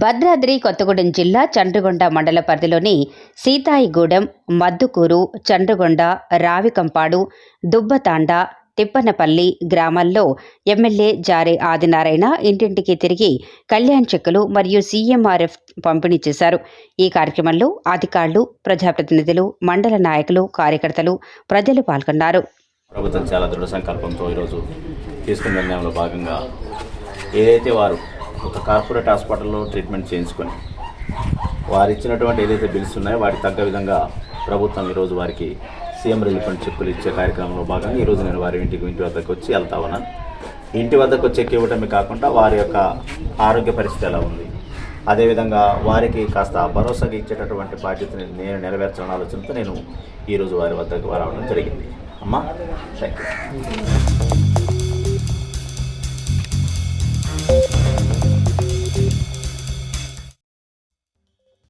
భద్రాద్రి కొత్తగూడెం జిల్లా చండ్రగొండ మండల పరిధిలోని సీతాయిగూడెం మద్దుకూరు చండ్రగొండ రావికంపాడు దుబ్బతాండ తిప్పనపల్లి గ్రామాల్లో ఎమ్మెల్యే జారే ఆదినారాయణ ఇంటింటికి తిరిగి కళ్యాణ్ చెక్కులు మరియు సీఎంఆర్ఎఫ్ పంపిణీ చేశారు. ఈ కార్యక్రమంలో అధికారులు ప్రజాప్రతినిధులు మండల నాయకులు కార్యకర్తలు ప్రజలు పాల్గొన్నారు. ప్రభుత్వం చాలా దృఢ సంకల్పంతో ఈరోజు తీసుకున్న నిర్ణయంలో భాగంగా ఏదైతే వారు ఒక కార్పొరేట్ హాస్పిటల్లో ట్రీట్మెంట్ చేయించుకొని వారు ఇచ్చినటువంటి ఏదైతే బిల్స్ ఉన్నాయో వాటికి తగ్గ విధంగా ప్రభుత్వం ఈరోజు వారికి సీఎం రిలీఫ్ అండ్ చెక్కులు ఇచ్చే కార్యక్రమంలో భాగంగా ఈరోజు నేను వారి ఇంటికి ఇంటి వద్దకు వచ్చి వెళ్తా ఉన్నాను ఇంటి వద్దకు వచ్చి చెక్ ఇవ్వటమే కాకుండా వారి యొక్క ఆరోగ్య పరిస్థితి ఎలా ఉంది? అదేవిధంగా వారికి కాస్త భరోసాగా ఇచ్చేటటువంటి బాధ్యతని నేను నెరవేర్చాలని ఆలోచనతో నేను ఈరోజు వారి వద్దకు రావడం జరిగింది. అమ్మా థ్యాంక్ యూ